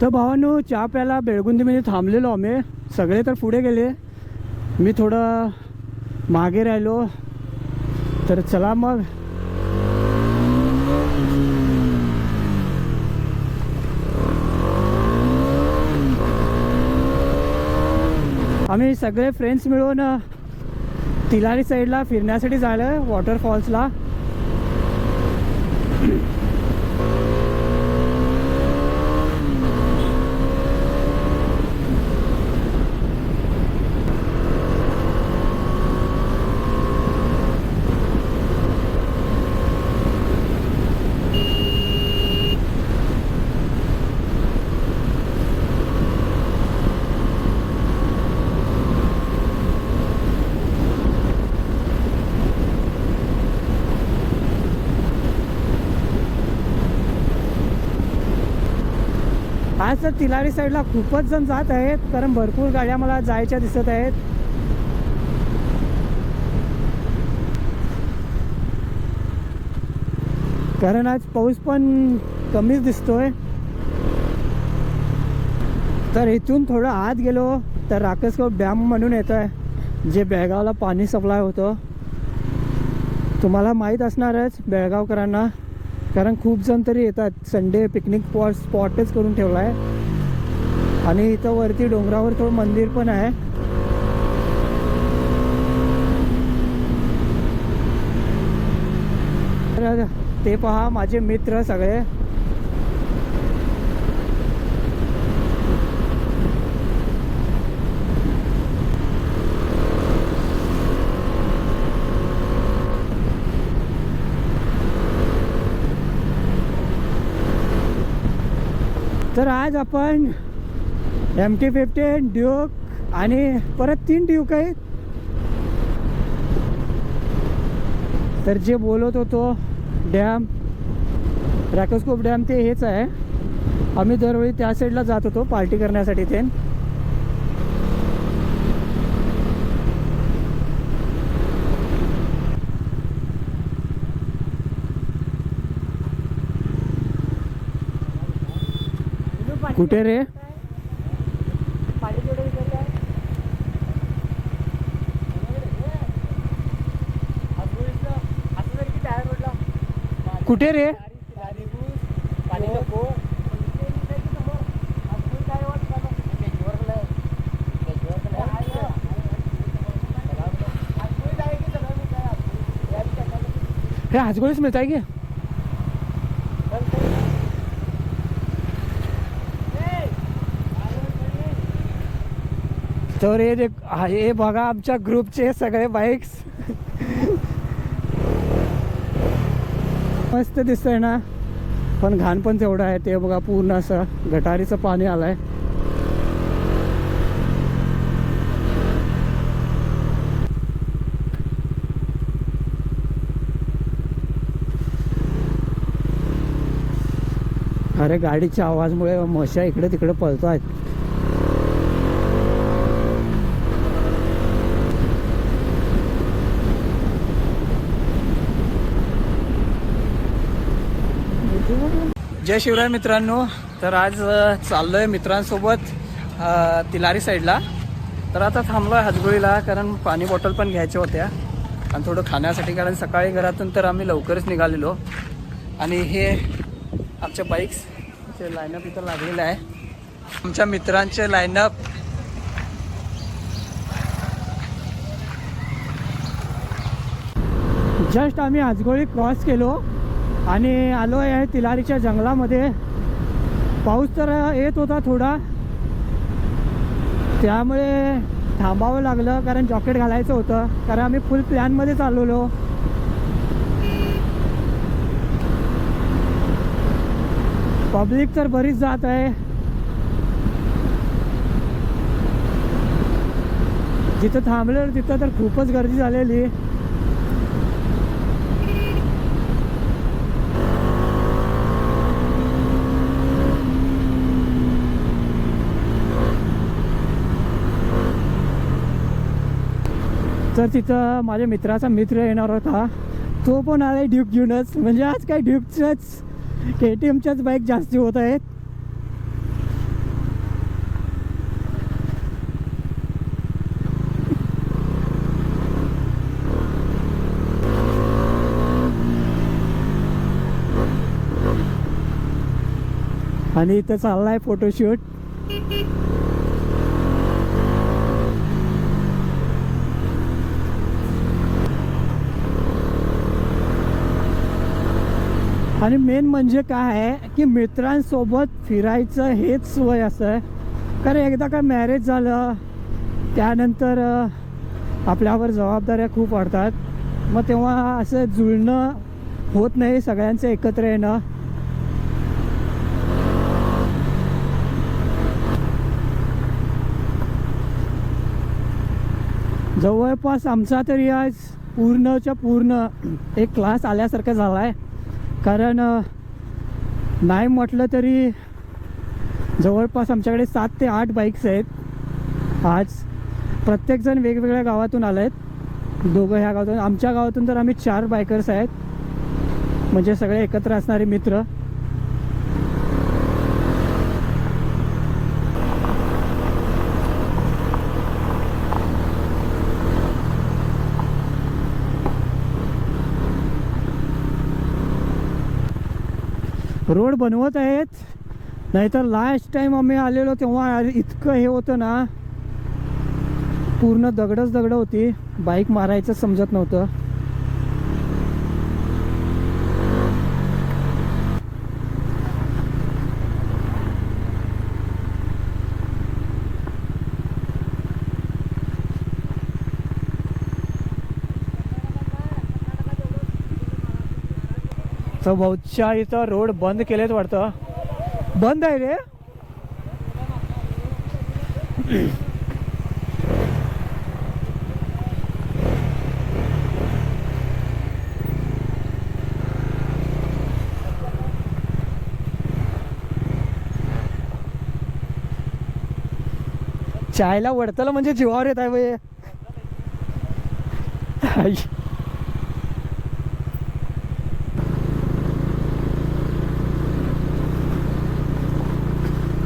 तर भावानो चहा प्यायला बेळगुंदीमध्ये थांबलेलो आम्ही. सगळे तर पुढे गेले. मी थोडं मागे राहिलो. तर चला मग. आम्ही सगळे फ्रेंड्स मिळून तिलारी साईडला फिरण्यासाठी झालं आहे वॉटरफॉल्सला तर तिलारी साईडला खूपच जण जात आहेत कारण भरपूर गाड्या मला जायच्या दिसत आहेत. कारण आज पाऊस पण कमीच दिसतोय. तर इथून थोडं आत गेलो तर राकेशगाव डॅम म्हणून येत आहे जे बेळगावला पाणी सप्लाय होतं. तुम्हाला माहीत असणारच बेळगावकरांना कारण खूप जण तरी येतात. संडे पिकनिक स्पॉट स्पॉटच करून ठेवला आहे आणि इथं वरती डोंगरावर थोडं मंदिर पण आहे. तर ते पहा माझे मित्र सगळे. तर आज आपण एम टी फिफ्टीन ड्यूक आणि परत तीन ड्यूक आहेत. तर जे बोलत होतो डॅम रॅकोस्कोप डॅम ते हेच आहे. आम्ही दरवेळी त्या साईडला जात होतो पार्टी करण्यासाठी ते. कुठे रे? कुठे रे? हे हाजगोळीच मिळत आहे की? तर हे देख- हे बघा आमच्या ग्रुपचे सगळे बाईक्स मस्त दिसतंय ना. पण घाण पण तेवढं आहे. ते बघा पूर्ण असं गटारीचं पाणी आलंय. अरे गाडीच्या आवाजमुळे मशा इकडे तिकडे पळतो आहेत जय शिवराय मित्रांनो. तर आज चाललो आहे मित्रांसोबत तिलारी साईडला. तर आता थांबलोय हातगोळीला कारण पाणी बॉटल पण घ्यायच्या होत्या. आणि थोडं खाण्यासाठी कारण सकाळी घरातून तर आम्ही लवकरच निघालेलो. आणि हे आमच्या बाईक्सचे लाईनअप इथं लागलेलं आहे. आमच्या मित्रांचे लाईनअप जस्ट आम्ही आजगोळी क्रॉस केलो. आणि आलो आहे तिलारीच्या जंगलामध्ये. पाऊस तर येत होता थोडा. त्यामुळे थांबावं लागलं कारण जॉकेट घालायचं होतं. कारण आम्ही फुल प्लॅनमध्ये चालवलो पब्लिक तर बरीच जात आहे. जिथं थांबलं तिथं तर खूपच गर्दी झालेली. तर तिथं माझ्या मित्राचा मित्र येणार होता. तो पण आला आहे ड्यूक घेऊनच. म्हणजे आज काय ड्यूकच्याच के टी एमच्याच बाईक जास्ती होत आहेत. आणि इथं चाललाय फोटोशूट आणि मेन म्हणजे काय आहे की मित्रांसोबत फिरायचं हेच वय असं. आहे कारण एकदा का मॅरेज झालं त्यानंतर आपल्यावर जबाबदाऱ्या खूप वाढतात. मग तेव्हा असं जुळणं होत नाही सगळ्यांचं एकत्र येणं. जवळपास आमचा तरी आज पूर्णच्या पूर्ण एक क्लास आल्यासारखं झाला आहे कारण नाही म्हटलं तरी जवळपास आमच्याकडे सात ते आठ बाईक्स आहेत. आज प्रत्येकजण वेगवेगळ्या गावातून आले आहेत दोघं ह्या गावातून आमच्या गावातून तर आम्ही चार बायकर्स आहेत. म्हणजे सगळे एकत्र असणारे मित्र. रोड बनवत आहेत. नाहीतर लास्ट टाइम आम्ही आलेलो तेव्हा इतकं हे होतं ना. पूर्ण दगडच दगड होती. बाईक मारायचं समजत नव्हतं. तर भाऊच्या इथं रोड बंद केलेत वाटतं. बंद आहे रे. चायला वडतलं म्हणजे जीवावर येत आहे भाई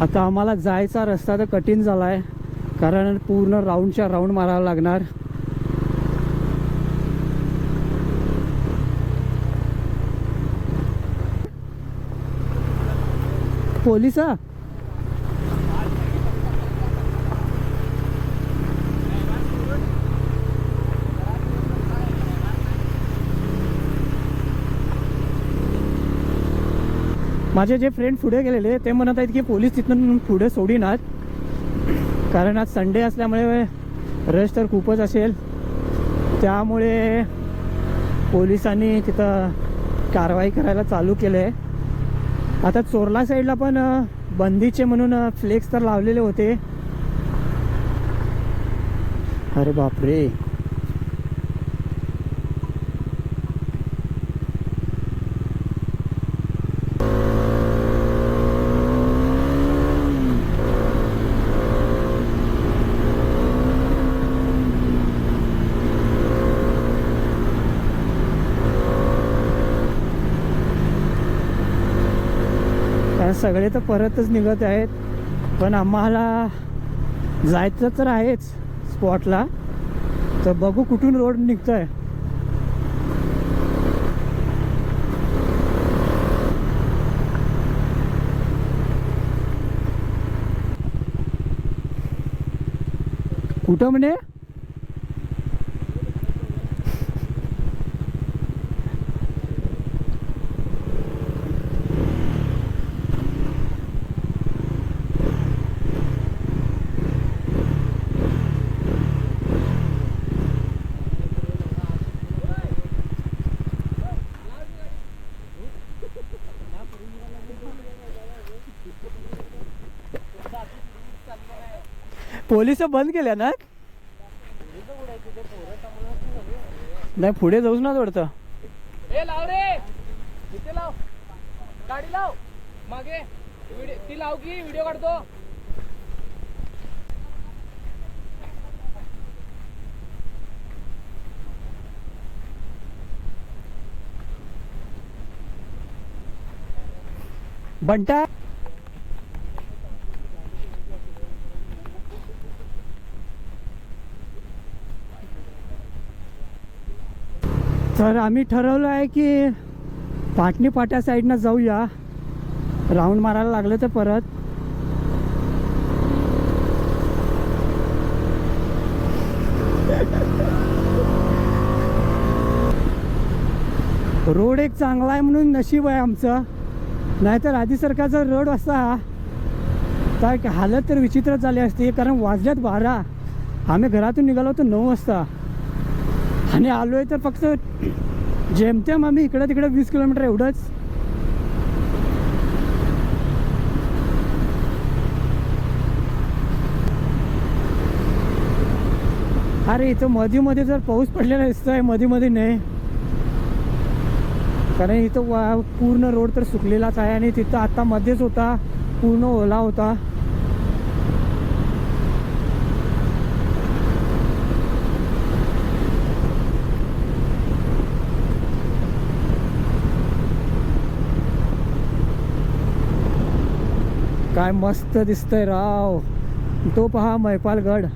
आता आम्हाला जायचा रस्ता तर कठीण झाला आहे कारण पूर्ण राऊंडच्या राऊंड मारावा लागणार. पोलीस माझे जे फ्रेंड पुढे गेलेले ते म्हणत आहेत की पोलीस तिथून पुढे सोडिनात. कारण आज संडे असल्यामुळे रश तर खूपच असेल. त्यामुळे पोलिसांनी तिथं कारवाई करायला चालू केलं आहे आता चोरला साईडला पण बंदीचे म्हणून फ्लेक्स तर लावलेले होते. अरे बापरे. कारण सगळे तर परतच निघत आहेत. पण आम्हाला जायचं तर आहेच स्पॉटला. तर बघू कुठून रोड निघतोय. कुठं म्हणे? पोलीस बंद केल्या ना? नाही पुढे जाऊच ना वाटतं ए लाव रे! इथे लाव. गाडी लाव. मागे. ती लाव की व्हिडिओ काढतो. बंटा तर आम्ही ठरवलं आहे की पाटणी पाट्या साईडनं जाऊया. राऊंड मारायला लागलं तर परत. रोड एक चांगला आहे म्हणून नशीब आहे आमचं. नाहीतर आधी सरकारचा रोड असता तर हालत तर विचित्रच झाली असती कारण वाजल्यात बारा. आम्ही घरातून निघालो होतो नऊ वाजता. आणि आलो आहे तर फक्त जेमतेम आम्ही इकडं तिकडं वीस किलोमीटर एवढंच. अरे इथं मध्ये मध्ये जर पाऊस पडलेला दिसतोयमध्ये मध्ये नाही. कारण इथं वा पूर्ण रोड तर सुकलेलाच आहे आणि तिथं आता मध्येच होता पूर्ण ओला होता. काय मस्त दिसतंय राव. तो पहा मैपालगड.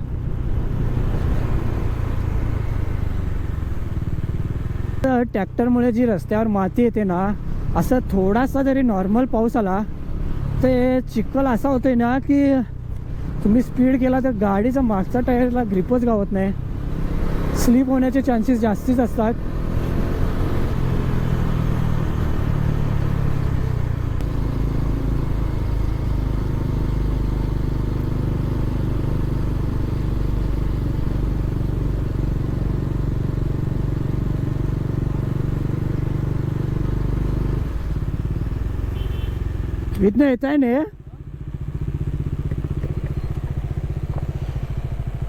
तर ट्रॅक्टरमुळे जी रस्त्यावर माती येते ना असं थोडासा जरी नॉर्मल पाऊस आला ते चिखल असा होतोय ना की तुम्ही स्पीड केला तर गाडीचा मागचा टायरला ग्रिपच गावत नाही. स्लिप होण्याचे चान्सेस जास्तीच असतात. इथनं येत आहे ना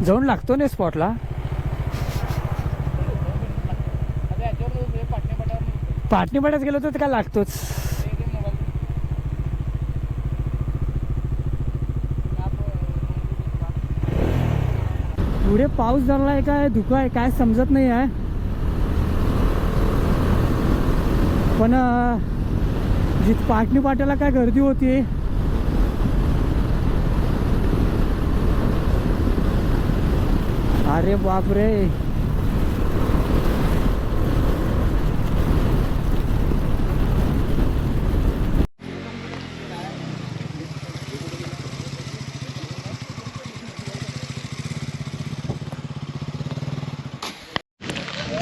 जाऊन लागतो ना स्पॉटला आता गेलो तर काय लागतोच? पुढे पाऊस झालाय काय? धुका आहे काय? समजत नाही आहे. पण जिथ पाटणी पाट्याला काय गर्दी होती? अरे बापरे.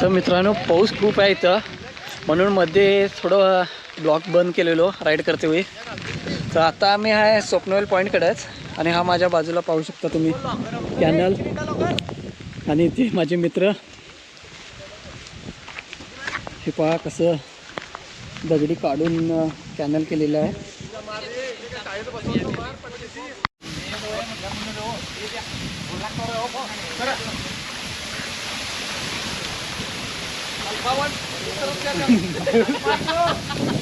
तर मित्रांनो पाऊस खूप आहे इथं. म्हणून मध्ये थोडं ब्लॉक बंद केलेलो राईड करते वेळी तर आता आम्ही आहे स्वप्नवेल पॉईंटकडेच आणि हा माझ्या बाजूला पाहू शकता तुम्ही. कॅनल आणि ते माझे मित्र. हे पहा कसं दगडी काढून कॅनल केलेलं आहे.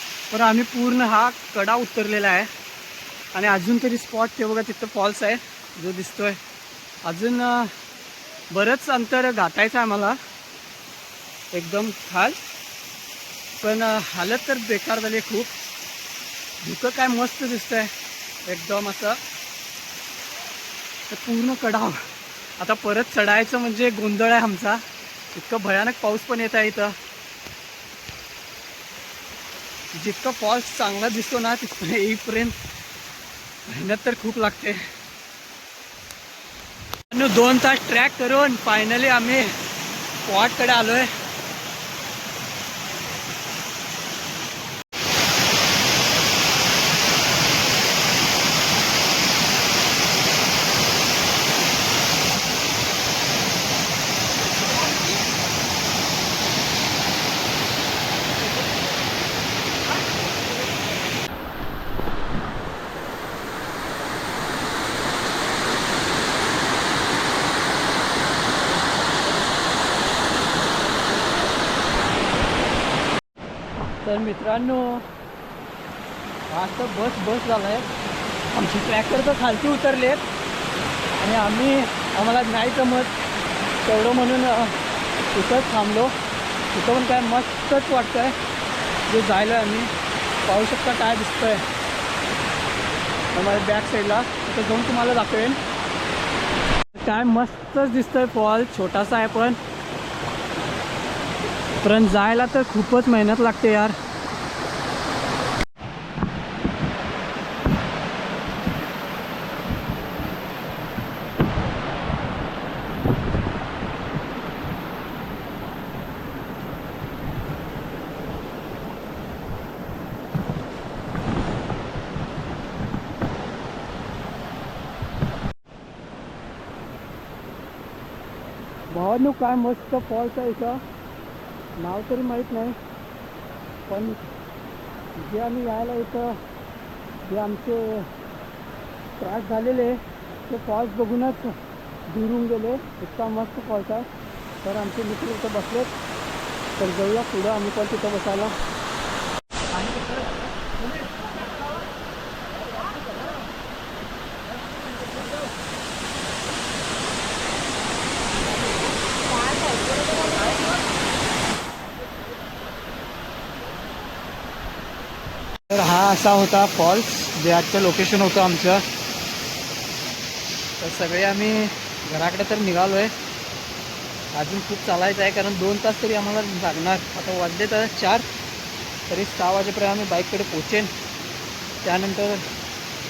पण आम्ही पूर्ण हा कडा उतरलेला आहे. आणि अजून तरी स्पॉट ते बघा तिथं फॉल्स आहे जो दिसतोय. अजून बरंच अंतर गाठायचं आहे मला एकदम खाल. पण हालत तर बेकार झाली खूप. धुकं काय मस्त दिसतंय. एकदम असं. तर पूर्ण कडाव आता परत चढायचं म्हणजे गोंधळ आहे आमचा. इतकं भयानक पाऊस पण येत आहे इथं. जितकं फॉल्स चांगला दिसतो ना तिथपर्यंत येईपर्यंत मेहनत तर खूप लागते. आणि दोन तास ट्रॅक करून फायनली आम्ही स्पॉटकडे आलोय. तर मित्रांनो आज तर बस बस झाला आहे आमची ट्रॅक्टर तर खालती उतरलेत. आणि आम्ही आम्हाला नाही जमत. तेवढं म्हणून तिथंच थांबलो. तिथं पण काय मस्तच वाटतं आहे जे जायला आम्ही. पाहू शकता काय दिसतंय. माझ्या बॅक साईडला तिथं जाऊन तुम्हाला दाखवेन. काय मस्तच दिसतंय फॉल छोटासा आहे पण. पण जायला तर खूपच मेहनत लागते यार. भावांनो काय मस्त फॉल्स आहे इथं. नाव तरी माहीत नाही. पण जे आम्ही यायला इथं जे आमचे त्रास झालेले ते फॉल्स बघूनच दुरून गेले. इतका मस्त फॉल्स आहे. तर आमचे मित्र इथं बसलेत. तर जाऊया पुढं आम्ही पण तिथं बसायला तर हा असा होता फॉल्स. जे आजचं लोकेशन होतं आमचं. तर सगळे आम्ही घराकडे तर निघालो आहे अजून खूप चालायचं आहे कारण दोन तास तरी आम्हाला लागणार. आता वाजले तर चार. तरी सहा वाजेपर्यंत आम्ही बाईककडे पोचेन त्यानंतर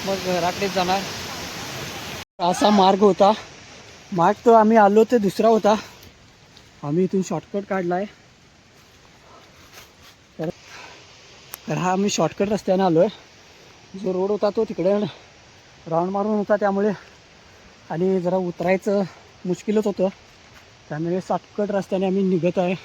मग घराकडेच जाणार. असा मार्ग होता. मार्ग तो आम्ही आलो ते दुसरा होता. आम्ही इथून शॉर्टकट काढला आहे तर तर हा आम्ही शॉर्टकट रस्त्याने आलो आहे जो रोड होता तो तिकडे राऊंड मारून होता त्यामुळे आणि जरा उतरायचं मुश्किलच होतं. त्यामुळे शॉर्टकट रस्त्याने आम्ही निघत आहे.